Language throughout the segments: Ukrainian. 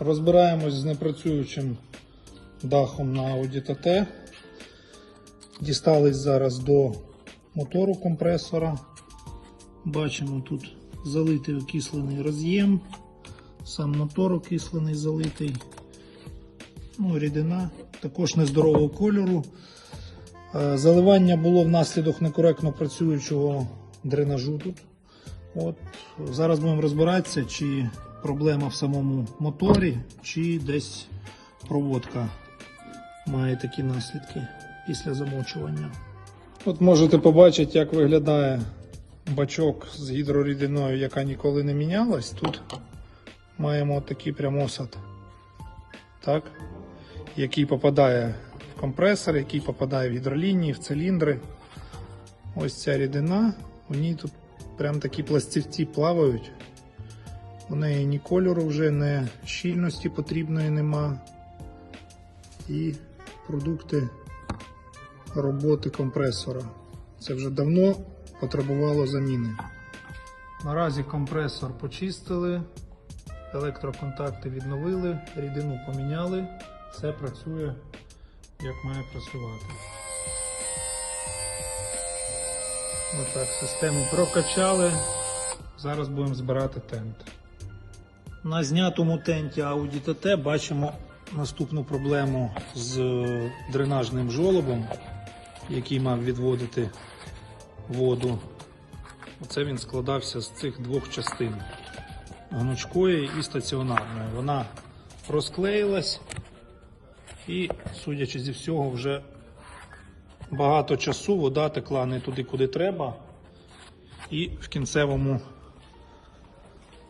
Розбираємось з непрацюючим дахом на Audi TT. Дістались зараз до мотору компресора. Бачимо тут залитий окислений роз'єм, сам мотор окислений залитий. Ну, рідина також нездорового кольору. Е, Заливання було внаслідок некоректно працюючого дренажу тут. От, зараз будемо розбиратися, чи проблема в самому моторі, чи десь проводка має такі наслідки після замочування. От можете побачити, як виглядає бачок з гідрорідиною, яка ніколи не мінялась. Тут маємо такий прямосад, так? який попадає в компресор, який попадає в гідролінії, в циліндри. Ось ця рідина, у ній тут прям такі пластівці плавають. У неї ні кольору вже, ні щільності потрібної нема. І продукти роботи компресора. Це вже давно потребувало заміни. Наразі компресор почистили, електроконтакти відновили, рідину поміняли. Все працює як має працювати. Отак, систему прокачали. Зараз будемо збирати тент. На знятому тенті Audi TT бачимо наступну проблему з е, дренажним жолобом, який мав відводити воду. Оце він складався з цих двох частин гнучкої і стаціонарної. Вона розклеїлась і, судячи зі всього, вже багато часу вода текла не туди, куди треба. І в кінцевому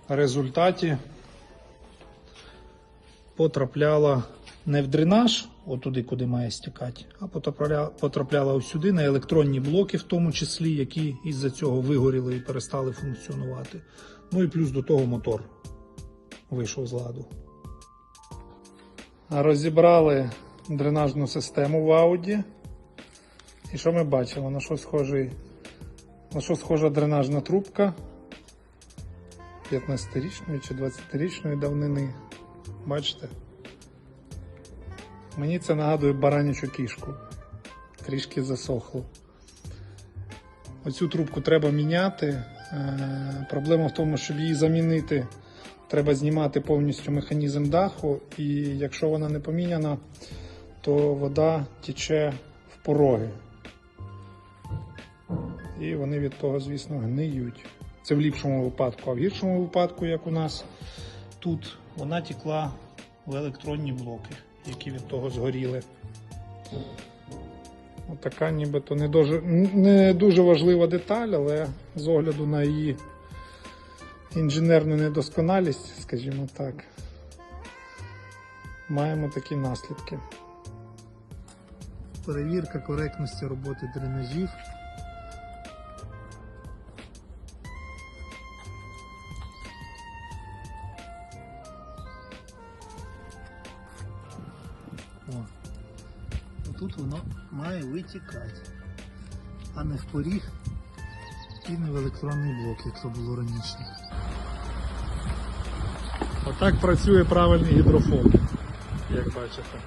результаті потрапляла не в дренаж, отуди, куди має стікати, а потрапляла, потрапляла ось сюди на електронні блоки, в тому числі, які із-за цього вигоріли і перестали функціонувати. Ну і плюс до того мотор вийшов з ладу. Розібрали дренажну систему в Audi. І що ми бачимо? На що схожий, на що схожа дренажна трубка 15-річної чи 20-річної давнини. Бачите? Мені це нагадує баранячу кішку. Трішки засохло. Оцю трубку треба міняти. Е, Проблема в тому, щоб її замінити, треба знімати повністю механізм даху, і якщо вона не поміняна, то вода тече в пороги. І вони від того, звісно, гниють. Це в ліпшому випадку, а в гіршому випадку, як у нас тут, вона текла в електронні блоки, які від того згоріли. Отака нібито не дуже, не дуже важлива деталь, але з огляду на її інженерну недосконалість, скажімо так, маємо такі наслідки. Перевірка коректності роботи дренажів. О. Тут воно має витікати, а не в поріг і не в електронний блок, як це було раніше. Отак працює правильний гідрофон, як бачите.